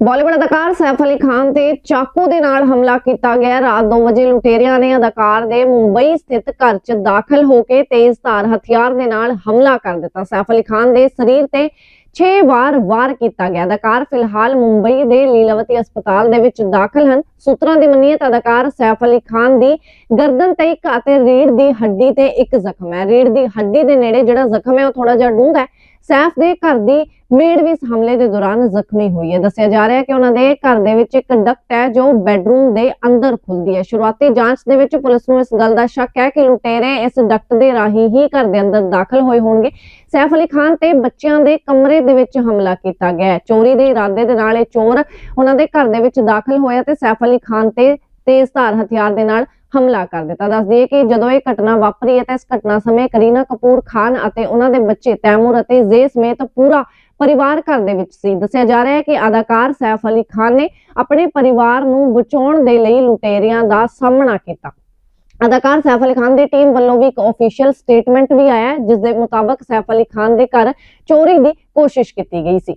ਬਾਲੀਵੁੱਡ ਅਦਾਕਾਰ ਸੈਫ ਅਲੀ ਖਾਨ ਤੇ ਚਾਕੂ ਦੇ ਨਾਲ ਹਮਲਾ ਕੀਤਾ ਗਿਆ। ਰਾਤ 2 ਵਜੇ ਲੁਟੇਰਿਆਂ ਨੇ ਅਦਾਕਾਰ ਦੇ ਮੁੰਬਈ ਸਥਿਤ ਘਰ 'ਚ ਦਾਖਲ ਹੋ ਕੇ ਤੇਜ਼ਧਾਰ ਹਥਿਆਰ ਦੇ ਨਾਲ ਹਮਲਾ ਕਰ ਦਿੱਤਾ। ਸੈਫ ਅਲੀ ਖਾਨ ਦੇ ਸਰੀਰ ਤੇ 6 ਵਾਰ ਵਾਰ ਕੀਤਾ ਗਿਆ। ਅਦਾਕਾਰ ਫਿਲਹਾਲ ਮੁੰਬਈ ਦੇ ਲੀਲਾਵਤੀ ਹਸਪਤਾਲ ਦੇ ਵਿੱਚ ਦਾਖਲ ਹਨ। ਸੂਤਰਾਂ ਦੀ ਮੰਨੀਏ ਤਾਂ ਅਦਾਕਾਰ ਸੈਫ ਅਲੀ ਖਾਨ ਦੀ ਗਰਦਨ ਤੇ ਇੱਕ ਅਤੇ ਰੀੜ ਦੀ ਹੱਡੀ ਤੇ ਇੱਕ ਜ਼ਖਮ ਹੈ। ਰੀੜ ਦੀ ਹੱਡੀ ਦੇ ਨੇੜੇ ਜਿਹੜਾ ਜ਼ਖਮ ਹੈ ਉਹ ਥੋੜਾ ਜਿਹਾ ਡੂੰਘਾ ਹੈ। ਸੈਫ ਦੇ ਘਰ ਦੀ ਮੇਡ ਵੀ ਇਸ ਹਮਲੇ ਦੇ ਦੌਰਾਨ ਜ਼ਖਮੀ ਹੋਈ ਹੈ। ਦੱਸਿਆ ਜਾ ਰਿਹਾ ਹੈ ਕਿ ਉਹਨਾਂ ਦੇ ਘਰ ਦੇ ਵਿੱਚ ਇੱਕ ਡਕਟ ਹੈ ਜੋ ਬੈੱਡਰੂਮ ਦੇ ਅੰਦਰ ਖੁੱਲਦੀ ਹੈ। ਸ਼ੁਰੂਆਤੀ ਜਾਂਚ ਦੇ ਵਿੱਚ ਪੁਲਿਸ ਨੂੰ ਇਸ ਗੱਲ ਦਾ ਸ਼ੱਕ ਹੈ ਕਿ ਲੁਟੇਰੇ ਇਸ ਡਕਟ ਦੇ ਰਾਹੀਂ ਹੀ ਘਰ ਦੇ ਅੰਦਰ ਦਾਖਲ ਹੋਏ ਹੋਣਗੇ। ਸੈਫ ਅਲੀ ਖਾਨ ਤੇ ਬੱਚਿਆਂ ਦੇ ਕਮਰੇ ਦੇ ਵਿੱਚ ਹਮਲਾ ਕੀਤਾ ਗਿਆ ਹੈ। ਚੋਰੀ ਦੇ ਇਰਾਦੇ ਦੇ ਨਾਲ ਇਹ ਚੋਰ ਉਹਨਾਂ ਦੇ ਘਰ ਦੇ ਵਿੱਚ ਦਾਖਲ ਹੋਇਆ ਤੇ ਸੈਫ ਅਲੀ ਖਾਨ ਤੇ ਤੇਜ਼ ਧਾਰ ਹਥਿਆਰ ਦੇ ਨਾਲ ਹਮਲਾ ਕਰ ਦਿੱਤਾ। ਦੱਸ ਦਈਏ ਕਿ ਜਦੋਂ ਇਹ ਘਟਨਾ ਵਾਪਰੀ ਹੈ ਤਾਂ ਇਸ ਘਟਨਾ ਸਮੇਂ ਕਰੀਨਾ ਕਪੂਰ ਖਾਨ ਅਤੇ ਉਹਨਾਂ ਦੇ ਬੱਚੇ ਤੈਮੂਰ ਅਤੇ ਜ਼ੇ ਸਮੇਤ ਪੂਰਾ ਪਰਿਵਾਰ ਘਰ ਦੇ ਵਿੱਚ ਸੀ। ਦੱਸਿਆ ਜਾ ਰਿਹਾ ਹੈ ਕਿ ਅਦਾਕਾਰ ਸੈਫ ਅਲੀ ਖਾਨ ਨੇ ਆਪਣੇ ਪਰਿਵਾਰ ਨੂੰ ਬਚਾਉਣ ਦੇ ਲਈ ਲੁਟੇਰਿਆਂ ਦਾ ਸਾਹਮਣਾ ਕੀਤਾ। ਅਦਾਕਾਰ ਸੈਫ ਅਲੀ ਖਾਨ ਦੀ ਟੀਮ ਵੱਲੋਂ ਵੀ ਇੱਕ ਅਫੀਸ਼ੀਅਲ ਸਟੇਟਮੈਂਟ ਵੀ ਆਇਆ ਜਿਸ ਦੇ ਮੁਤਾਬਕ ਸੈਫ ਅਲੀ ਖਾਨ ਦੇ ਘਰ ਚੋਰੀ ਦੀ ਕੋਸ਼ਿਸ਼ ਕੀਤੀ ਗਈ ਸੀ।